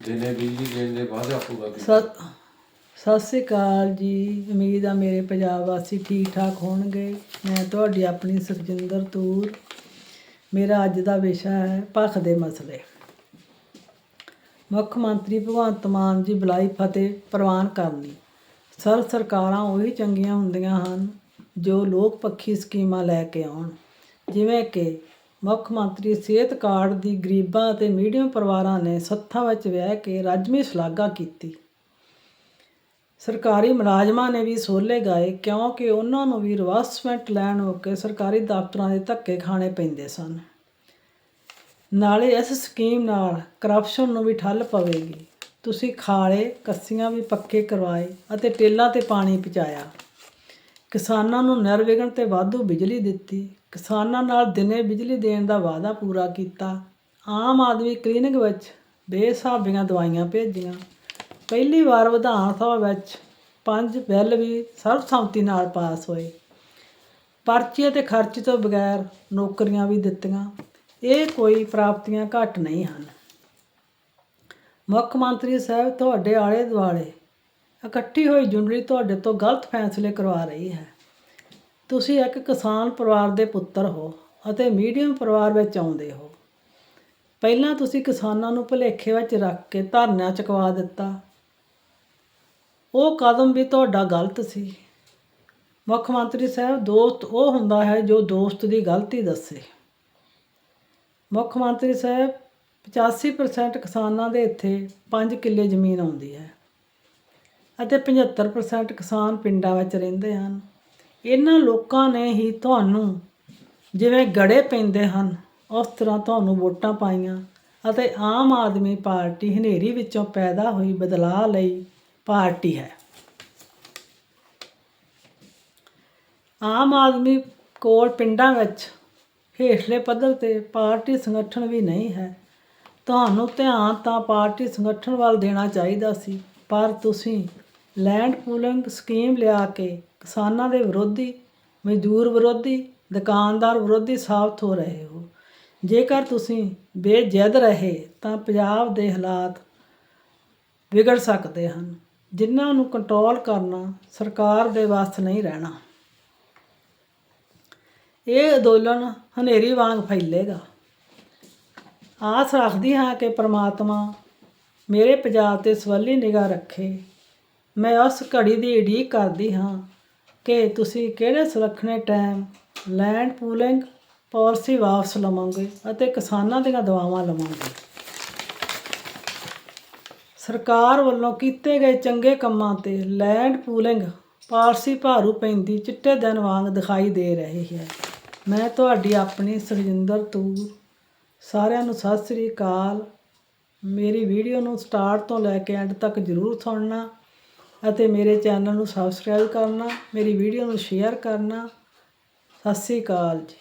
ਦਿਨੇ ਬਿਜਲੀ ਦੇਣ ਦੇ ਵਾਅਦਾ ਪੂਰਾ ਕੀਤਾ। ਸਤਿ ਸ੍ਰੀ ਅਕਾਲ ਜੀ। ਉਮੀਦ ਆ ਮੇਰੇ ਪੰਜਾਬ ਵਾਸੀ ਠੀਕ ਠਾਕ ਹੋਣਗੇ। ਮੈਂ ਤੁਹਾਡੀ ਆਪਣੀ ਸੁਖਜਿੰਦਰ ਤੂਰ। ਮੇਰਾ ਅੱਜ ਦਾ ਵਿਸ਼ਾ ਹੈ ਭੱਖ ਦੇ ਮਸਲੇ। ਮੁੱਖ ਮੰਤਰੀ ਭਗਵੰਤ ਮਾਨ ਜੀ ਬੁਲਾਈ ਫਤਿਹ ਪ੍ਰਵਾਨ ਕਰਨੀ ਸਰ, ਸਰਕਾਰਾਂ ਉਹੀ ਚੰਗੀਆਂ ਹੁੰਦੀਆਂ ਹਨ ਜੋ ਲੋਕ ਪੱਖੀ ਸਕੀਮਾਂ ਲੈ ਕੇ ਆਉਣ। ਜਿਵੇਂ ਕਿ ਮੁੱਖ ਮੰਤਰੀ ਸਿਹਤ ਕਾਰਡ ਦੀ ਗਰੀਬਾਂ ਅਤੇ ਮੀਡੀਅਮ ਪਰਿਵਾਰਾਂ ਨੇ ਸੱਥਾਂ ਵਿੱਚ ਵਿਆਹ ਕੇ ਰਾਜਮੀ ਸ਼ਲਾਘਾ ਕੀਤੀ। ਸਰਕਾਰੀ ਮੁਲਾਜ਼ਮਾਂ ਨੇ ਵੀ ਸੋਲੇ ਗਾਏ ਕਿਉਂਕਿ ਉਹਨਾਂ ਨੂੰ ਵੀ ਰਿਵਰਸਮੈਂਟ ਲੈਣ ਮੌਕੇ ਸਰਕਾਰੀ ਦਫ਼ਤਰਾਂ ਦੇ ਧੱਕੇ ਖਾਣੇ ਪੈਂਦੇ ਸਨ। ਨਾਲੇ ਇਸ ਸਕੀਮ ਨਾਲ ਕਰਪਸ਼ਨ ਨੂੰ ਵੀ ਠੱਲ ਪਵੇਗੀ। ਤੁਸੀਂ ਖਾਲੇ, ਕੱਸੀਆਂ ਵੀ ਪੱਕੇ ਕਰਵਾਏ ਅਤੇ ਟੇਲਾਂ ਤੇ ਪਾਣੀ ਪਹੁੰਚਾਇਆ। ਕਿਸਾਨਾਂ ਨੂੰ ਨਿਰਵਿਘਨ ਤੇ ਵਾਧੂ ਬਿਜਲੀ ਦਿੱਤੀ। ਕਿਸਾਨਾਂ ਨਾਲ ਦਿਨੇ ਬਿਜਲੀ ਦੇਣ ਦਾ ਵਾਅਦਾ ਪੂਰਾ ਕੀਤਾ। ਆਮ ਆਦਮੀ ਕਲੀਨਿਕ ਵਿੱਚ ਬੇਸਾਬੀਆਂ ਦਵਾਈਆਂ ਭੇਜੀਆਂ। ਪਹਿਲੀ ਵਾਰ ਵਿਧਾਨ ਸਭਾ ਵਿੱਚ ਪੰਜ ਬਿੱਲ ਵੀ ਸਰਬਸੰਮਤੀ ਨਾਲ ਪਾਸ ਹੋਏ। ਪਰਚੀ ਅਤੇ ਖਰਚ ਤੋਂ ਬਗੈਰ ਨੌਕਰੀਆਂ ਵੀ ਦਿੱਤੀਆਂ। ਇਹ ਕੋਈ ਪ੍ਰਾਪਤੀਆਂ ਘੱਟ ਨਹੀਂ ਹਨ। ਮੁੱਖ ਮੰਤਰੀ ਸਾਹਿਬ ਤੁਹਾਡੇ ਆਲੇ ਦੁਆਲੇ ਇਕੱਠੀ ਹੋਈ ਜੁੰਡਲੀ ਤੁਹਾਡੇ ਤੋਂ ਗਲਤ ਫੈਸਲੇ ਕਰਵਾ ਰਹੀ ਹੈ। ਤੁਸੀਂ ਇੱਕ ਕਿਸਾਨ ਪਰਿਵਾਰ ਦੇ ਪੁੱਤਰ ਹੋ ਅਤੇ ਮੀਡੀਅਮ ਪਰਿਵਾਰ ਵਿੱਚ ਆਉਂਦੇ ਹੋ। ਪਹਿਲਾਂ ਤੁਸੀਂ ਕਿਸਾਨਾਂ ਨੂੰ ਭੁਲੇਖੇ ਵਿੱਚ ਰੱਖ ਕੇ ਧਰਨਾ ਚੁਕਵਾ ਦਿੱਤਾ। ਉਹ ਕਦਮ ਵੀ ਤੁਹਾਡਾ ਗਲਤ ਸੀ। ਮੁੱਖ ਮੰਤਰੀ ਸਾਹਿਬ, ਦੋਸਤ ਉਹ ਹੁੰਦਾ ਹੈ ਜੋ ਦੋਸਤ ਦੀ ਗਲਤੀ ਦੱਸੇ। ਮੁੱਖ ਮੰਤਰੀ ਸਾਹਿਬ 85% ਕਿਸਾਨਾਂ ਦੇ ਇੱਥੇ 5 ਕਿੱਲੇ ਜ਼ਮੀਨ ਆਉਂਦੀ ਹੈ। ਅਤੇ 75% ਕਿਸਾਨ ਪਿੰਡਾਂ ਵਿੱਚ ਰਹਿੰਦੇ ਹਨ। ਇਹਨਾਂ ਲੋਕਾਂ ਨੇ ਹੀ ਤੁਹਾਨੂੰ ਜਿਵੇਂ ਗੜੇ ਪੈਂਦੇ ਹਨ, ਉਸ ਤਰ੍ਹਾਂ ਤੁਹਾਨੂੰ ਵੋਟਾਂ ਪਾਈਆਂ ਅਤੇ ਆਮ ਆਦਮੀ ਪਾਰਟੀ ਹਨੇਰੀ ਵਿੱਚੋਂ ਪੈਦਾ ਹੋਈ ਬਦਲਾਅ ਲਈ ਪਾਰਟੀ ਹੈ। ਆਮ ਆਦਮੀ ਕੋਲ ਪਿੰਡਾਂ ਵਿੱਚ ਹੇਠਲੇ ਪੱਧਰ ਤੇ ਪਾਰਟੀ ਸੰਗਠਨ ਵੀ ਨਹੀਂ ਹੈ। ਤੁਹਾਨੂੰ ਧਿਆਨ ਤਾਂ ਪਾਰਟੀ ਸੰਗਠਨ ਵੱਲ ਦੇਣਾ ਚਾਹੀਦਾ ਸੀ, ਪਰ ਤੁਸੀਂ ਲੈਂਡ ਪੂਲਿੰਗ ਸਕੀਮ ਲਿਆ ਕੇ ਕਿਸਾਨਾਂ ਦੇ ਵਿਰੋਧੀ, ਮਜ਼ਦੂਰ ਵਿਰੋਧੀ, ਦੁਕਾਨਦਾਰ ਵਿਰੋਧੀ ਸਾਬਤ ਹੋ ਰਹੇ ਹੋ। ਜੇਕਰ ਤੁਸੀਂ ਬੇਜਿੱਦ ਰਹੇ ਤਾਂ ਪੰਜਾਬ ਦੇ ਹਾਲਾਤ ਵਿਗੜ ਸਕਦੇ ਹਨ। ਜਿਨ੍ਹਾਂ ਨੂੰ ਕੰਟਰੋਲ ਕਰਨਾ ਸਰਕਾਰ ਦੇ ਵਾਸਤੇ ਨਹੀਂ ਰਹਿਣਾ। ਇਹ ਅੰਦੋਲਨ ਹਨੇਰੀ ਵਾਂਗ ਫੈਲੇਗਾ। ਆਸ ਰੱਖਦੀ ਹਾਂ ਕਿ ਪ੍ਰਮਾਤਮਾ ਮੇਰੇ ਪੰਜਾਬ ਤੇ ਸਵੱਲੀ ਨਿਗਾਹ ਰੱਖੇ। ਮੈਂ ਉਸ ਘੜੀ ਦੀ ਉਡੀਕ ਕਰਦੀ ਹਾਂ ਕਿ ਤੁਸੀਂ ਕਿਹੜੇ ਸੁਰੱਖਣੇ ਟਾਈਮ ਲੈਂਡ ਪੂਲਿੰਗ ਪਾਲਿਸੀ ਵਾਪਸ ਲਵਾਂਗੇ ਅਤੇ ਕਿਸਾਨਾਂ ਦੀਆਂ ਦਵਾਵਾਂ ਲਵਾਂਗੇ। ਸਰਕਾਰ ਵੱਲੋਂ ਕੀਤੇ ਗਏ ਚੰਗੇ ਕੰਮਾਂ ਤੇ ਲੈਂਡ ਪੂਲਿੰਗ ਪਾਲਸੀ ਭਾਰੂ ਪੈਂਦੀ ਚਿੱਟੇ ਦਿਨ ਵਾਂਗ ਦਿਖਾਈ ਦੇ ਰਹੀ ਹੈ। ਮੈਂ ਤੁਹਾਡੀ ਆਪਣੀ ਸੁਖਜਿੰਦਰ ਤੂਰ, ਸਾਰਿਆਂ ਨੂੰ ਸਤਿ ਸ੍ਰੀ ਅਕਾਲ। ਮੇਰੀ ਵੀਡੀਓ ਨੂੰ ਸਟਾਰਟ ਤੋਂ ਲੈ ਕੇ ਐਂਡ ਤੱਕ ਜ਼ਰੂਰ ਸੁਣਨਾ। ਅਤੇ ਮੇਰੇ ਚੈਨਲ ਨੂੰ ਸਬਸਕ੍ਰਾਈਬ ਕਰਨਾ, ਮੇਰੀ ਵੀਡੀਓ ਨੂੰ ਸ਼ੇਅਰ ਕਰਨਾ। ਸਤਿ ਸ੍ਰੀ ਅਕਾਲ ਜੀ।